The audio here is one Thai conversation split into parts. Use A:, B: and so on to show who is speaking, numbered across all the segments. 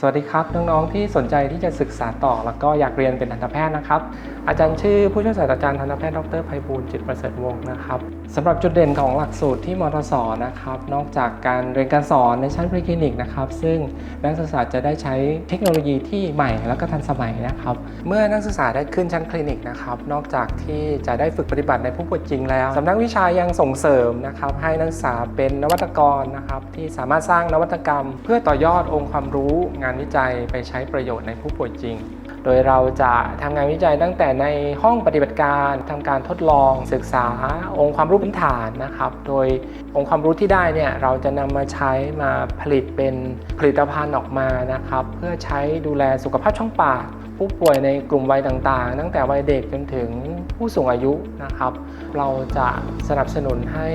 A: สวัสดีครับ น้อง ๆ ที่สนใจที่จะศึกษาต่อ แล้วก็อยากเรียนเป็นทันตแพทย์นะครับ อาจารย์ชื่อผู้ช่วยศาสตราจารย์ทันตแพทย์ดรไพบูลจิตประเสริฐวงศ์นะครับสำหรับจุดเด่นของหลักสูตรที่มทสนะครับนอกจากการเรียนการสอนในชั้นพรีคลินิกนะครับซึ่งนักศึกษาจะได้ใช้เทคโนโลยีที่ใหม่แล้วก็ทันสมัยนะครับ เมื่อนักศึกษาได้ขึ้นชั้นคลินิกนะครับนอกจากที่จะได้ฝึกปฏิบัติในผู้ป่วยจริงแล้วสำนักวิชายังส่งเสริมนะครับให้นักศึกษาเป็นนวัตกรนะครับที่สามารถสร้างนวัตกรรม เพื่อต่อยอดองค์ความรู้งานวิจัยไปใช้ประโยชน์ในผู้ป่วยจริงโดยเราจะทำงานวิจัยตั้งแต่ในห้องปฏิบัติการทำการทดลองศึกษาองค์ความรู้พื้นฐานนะครับ โดยองค์ความรู้ที่ได้เนี่ยเราจะนำมาใช้มาผลิตเป็นผลิตภัณฑ์ออกมานะครับ เพื่อใช้ดูแลสุขภาพช่องปากผู้ป่วยในกลุ่มวัยต่างๆ ตั้งแต่วัยเด็กจนถึงผู้สูงอายุนะครับ เราจะสนับสนุนให้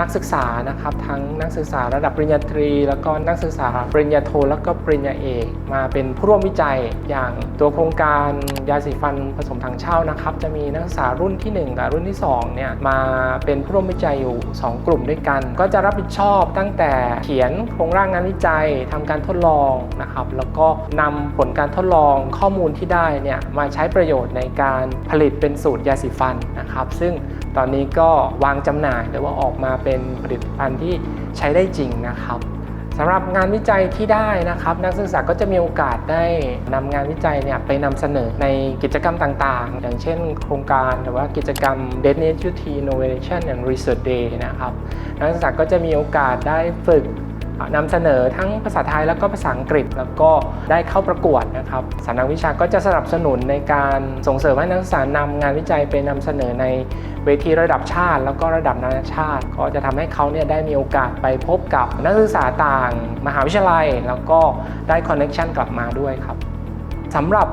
A: นักศึกษานะครับ ทั้งนักศึกษาระดับปริญญาตรี แล้วก็นักศึกษาปริญญาโท แล้วก็ปริญญาเอก มาเป็นผู้ร่วมวิจัยอย่างตัวโครงการยาสีฟันผสมถังเช่านะครับ จะมีนักศึกษารุ่นที่ 1 กับรุ่นที่2เนี่ยมาเป็นผู้ร่วมวิจัยอยู่ 2 กลุ่มด้วยกัน ก็จะรับผิดชอบตั้งแต่เขียนโครงร่างงานวิจัยทำการทดลองนะครับ แล้วก็นำผลการทดลองข้อมูลที่ได้เนี่ยมาใช้ประโยชน์ในการผลิตเป็นสูตรยาสีฟันนะครับ ซึ่งตอนนี้ก็วางจำหน่ายหรือว่าออกมาเป็นผลิตภัณฑ์ที่ใช้ได้จริงนะครับ สำหรับงานวิจัยที่ได้นะครับ นักศึกษาก็จะมีโอกาสได้นำงานวิจัยเนี่ยไปนำเสนอในกิจกรรมต่างๆ อย่างเช่นโครงการหรือว่ากิจกรรม d e n a t u t Innovation and Research Day นะครับ นักศึกษาก็จะมีโอกาสได้ฝึกนำเสนอทั้งภาษาไทยแล้วก็ภาษาอังกฤษแล้วก็ได้เข้าประกวดนะครับสำนักวิชาก็จะสนับสนุนในการส่งเสริมให้นักศึกษานำงานวิจัยไปนำเสนอใน เวทีระดับชาติ แล้วก็ระดับนานาชาติ ก็จะทำให้เขาเนี่ยได้มีโอกาสไปพบกับนักศึกษาต่าง มหาวิทยาลัย แล้วก็ได้คอนเน็ชันกลับมาด้วยครับสำหรับ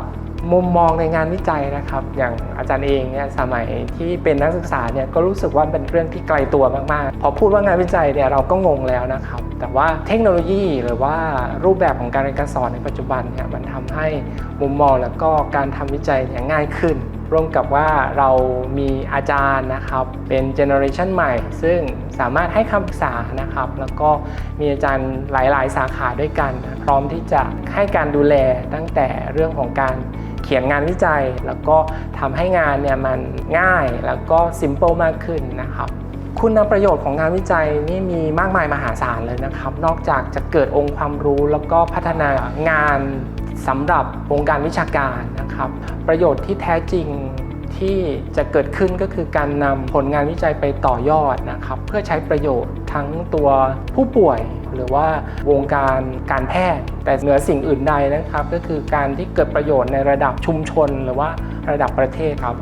A: มุมมองในงานวิจัยนะครับ อย่างอาจารย์เองเนี่ยสมัยที่เป็นนักศึกษาเนี่ยก็รู้สึกว่าเป็นเรื่องที่ไกลตัวมากๆ พอพูดว่างานวิจัยเนี่ยเราก็งงแล้วนะครับ แต่ว่าเทคโนโลยีหรือว่ารูปแบบของการเรียนการสอนในปัจจุบันเนี่ยมันทำให้มุมมองแล้วก็การทำวิจัยเนี่ยง่ายขึ้น ร่วมกับว่าเรามีอาจารย์นะครับ เป็นเจเนอเรชันใหม่ ซึ่งสามารถให้คำปรึกษานะครับ แล้วก็มีอาจารย์หลาย ๆ สาขาด้วยกัน พร้อมที่จะให้การดูแลตั้งแต่เรื่องของการเขียนงานวิจัย แล้วก็ทำให้งานเนี่ยมันง่ายแล้วก็ซิมเ l ิลมากขึ้นนะครับคุณประโยชน์ของงานวิจัยนี่มีมากมายมหาศาลเลยนะครับ นอกจากจะเกิดองค์ความรู้แล้วก็พัฒนางานสำหรับวงการวิชาการ นะครับ ประโยชน์ที่แท้จริงที่จะเกิดขึ้นก็คือการนำผลงานวิจัยไปต่อยอดนะครับ เพื่อใช้ประโยชน์ทั้งตัวผู้ป่วยหรือว่าวงการการแพทย์ แต่เหนือสิ่งอื่นใดนะครับ ก็คือการที่เกิดประโยชน์ในระดับชุมชน หรือว่าระดับประเทศครับ